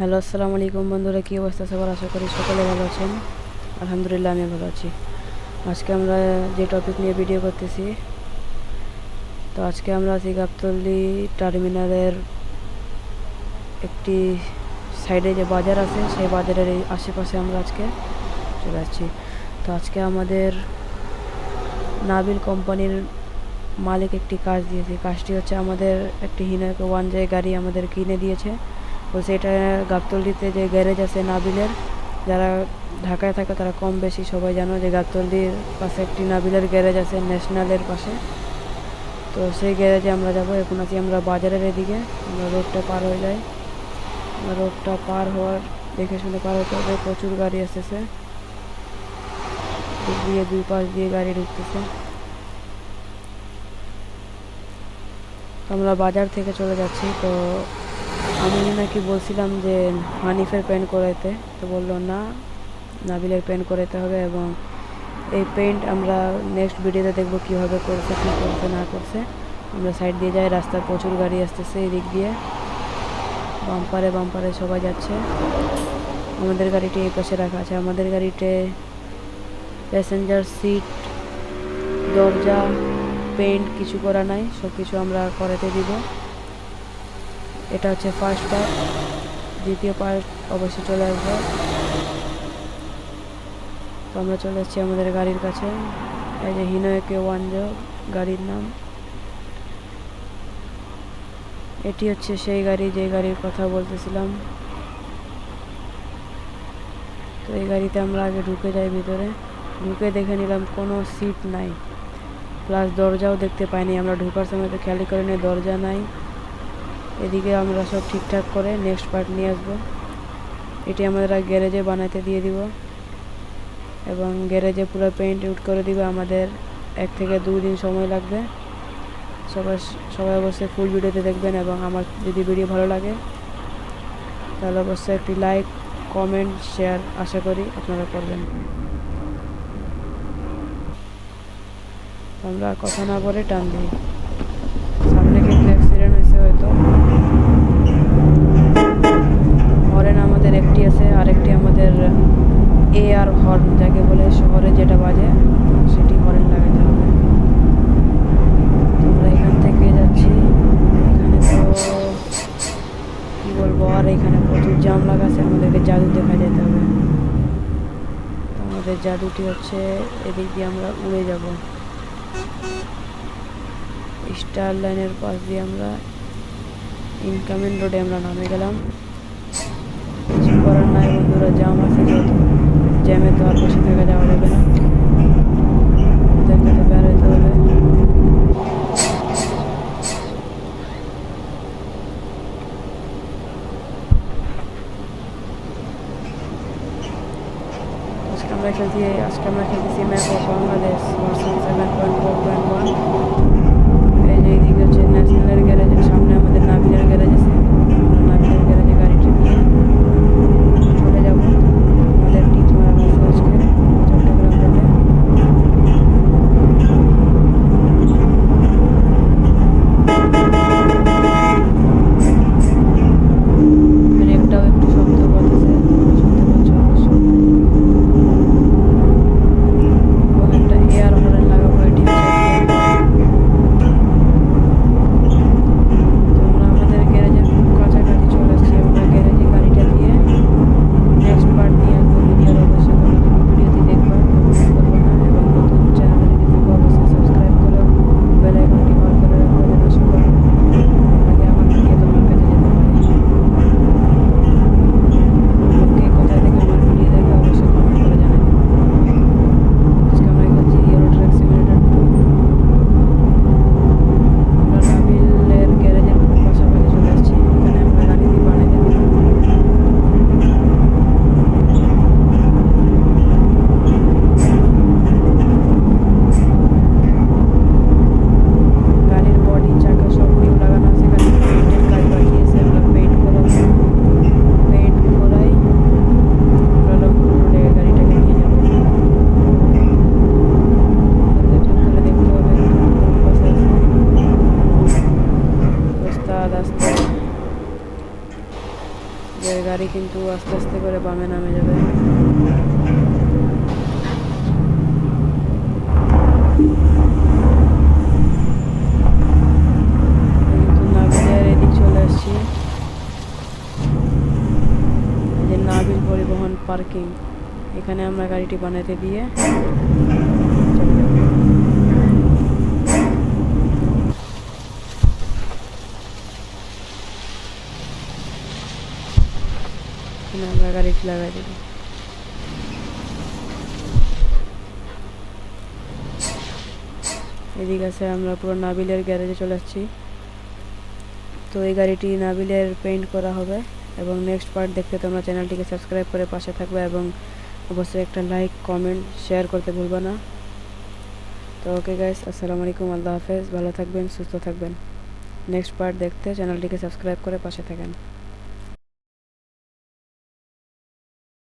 Hello, আসসালামু আলাইকুম বন্ধুরা, কী অবস্থা সবার? আশা করি সকলে ভালো আছেন। আলহামদুলিল্লাহ আমি ভালো আছি। আজকে আমরা যে টপিক নিয়ে ভিডিও করতেছি, তো আজকে আমরা আছি গাবতলি টার্মিনালের একটি সাইডে যে বাজার আছে, সেই বাজারের এই আশেপাশে আমরা আজকে চলে আসছি। তো আজকে আমাদের নাবিল কোম্পানির মালিক একটি কাজ দিয়েছে। কাজটি হচ্ছে আমাদের একটি হিনাকে ওয়ান জে গাড়ি আমাদের কিনে দিয়েছে তো সেটা গাবতলিতে যে গ্যারেজ আছে নাবিলের, যারা ঢাকায় থাকে তারা কম বেশি সবাই জানো যে গাবতলির পাশে একটি নাবিলের গ্যারেজ আছে, ন্যাশনালের পাশে। তো সেই গ্যারেজে আমরা যাব, এখন আছি আমরা বাজারের এদিকে। আমরা রোডটা পার হয়ে যাই। রোডটা পার হওয়ার দেখে শুনে পার হতে হবে, প্রচুর গাড়ি আসতেছে। দিয়ে দুই পাশ দিয়ে গাড়ি ঢুকতেছে। আমরা বাজার থেকে চলে যাচ্ছি, তো আমি নাকি বলছিলাম যে হানিফের পেন্ট করাইতে। তো বলল, না, নাবিলের পেন্ট করাইতে হবে এবং এই পেন্ট আমরা নেক্সট ভিডিওতে দেখব কীভাবে করছে, কী করছে, না করছে। আমরা সাইড দিয়ে যাই, রাস্তায় প্রচুর গাড়ি আসতেছে এই দিক দিয়ে। বাম্পারে বাম্পারে সবাই যাচ্ছে। আমাদের গাড়িটি এই পাশে রাখা আছে। আমাদের গাড়িতে প্যাসেঞ্জার সিট দরজা পেন্ট কিছু করা নাই সব কিছু আমরা করাতে দিব। এটা হচ্ছে ফার্স্ট পার্ট দ্বিতীয় পার্ট অবশ্যই চলে আসবে। তো আমরা চলে যাচ্ছি আমাদের গাড়ির কাছে। এই যে হিনোয়েকে ওয়ান গাড়ির নাম। এটি হচ্ছে সেই গাড়ি যে গাড়ির কথা বলতেছিলাম। তো এই গাড়িতে আমরা আগে ঢুকে যাই ভিতরে। ঢুকে দেখে নিলাম কোনো সিট নাই। প্লাস দরজাও দেখতে পাইনি। আমরা ঢুকার সময় তো খেয়ালি করে নিই দরজা নাই। এদিকে আমরা সব ঠিকঠাক করে নেক্সট পার্ট নিয়ে আসব। এটি আমরা গ্যারেজে বানাতে দিয়ে দিব। এবং গ্যারেজে পুরো পেইন্ট উট করে দিব। আমাদের এক থেকে দুই দিন সময় লাগবে। সবাই সবাই অবশ্যই ফুল ভিডিওতে দেখবেন এবং আমার যদি ভিডিও ভালো লাগে, তাহলে অবশ্যই একটি লাইক কমেন্ট শেয়ার আশা করি আপনারা করবেন। আমরা কথা না বলে টান দিই সামনে কিন্তু অ্যাক্সিডেন্ট হয়েছে হয়তো হরেন আমাদের একটি আছে আরেকটি আমাদের এ আর হর্ন বলে শহরে যেটা বাজে, সেটি হরেন লাগাতে হবে। আমরা এখান থেকে যাচ্ছি। এখানে তো কী বলব, আর এখানে প্রচুর জাম লাগাছে আমাদেরকে জাদু দেখা যেতে হবে। আমাদের জাদুটি হচ্ছে এদিক দিয়ে আমরা উড়ে যাব। স্টার লাইনের পাশ দিয়ে আমরা ইনকামিং রোডে আমরা নামে গেলাম। কিছু করার নাই বন্ধুরা, জাম আছে জ্যামে তো আর বসে থেকে যাওয়া যাবে না। ওদেরকে তো বের হবে। আমরা খেলছি আজকে আমরা খেলতেছি map of Bangladesh version seven four point one এই যে এইদিকে হচ্ছে ন্যাশনালের গ্যারেজের সামনে আমাদের নাবিলের গ্যারেজ আছে আমরা নাবিলের গ্যারেজে গাড়িটি নিয়ে চলে যাব আমাদের টিচ মারা গেছে আজকে চট্টগ্রাম রোডে ব্রেকটাও একটু শক্ত করতেছে শুনতে পাচ্ছ অবশ্যই এবং একটা এয়ার হরেন লাগাবো এটি হচ্ছে যে গাড়ি কিন্তু আস্তে আস্তে করে বামে নামে যাবে। নাবিল পরিবহন পার্কিং, এখানে আমরা গাড়িটি বানাতে দিয়ে চলে যাব। এখানে আমরা গাড়িটি লাগাই দেবো। এদিকে আছে আমরা পুরো নাবিলের গ্যারেজে চলে আসছি। তো এই গাড়িটি নাবিলের পেইন্ট করা হবে এবং নেক্সট পার্ট দেখতে তোমরা চ্যানেলটিকে সাবস্ক্রাইব করে পাশে থাকবে এবং অবশ্যই একটা লাইক কমেন্ট শেয়ার করতে ভুলবে না। তো ওকে গাইস আসসালামু আলাইকুম, আল্লাহ হাফেজ, ভালো থাকবেন, সুস্থ থাকবেন। নেক্সট পার্ট দেখতে চ্যানেলটিকে সাবস্ক্রাইব করে পাশে থাকেন।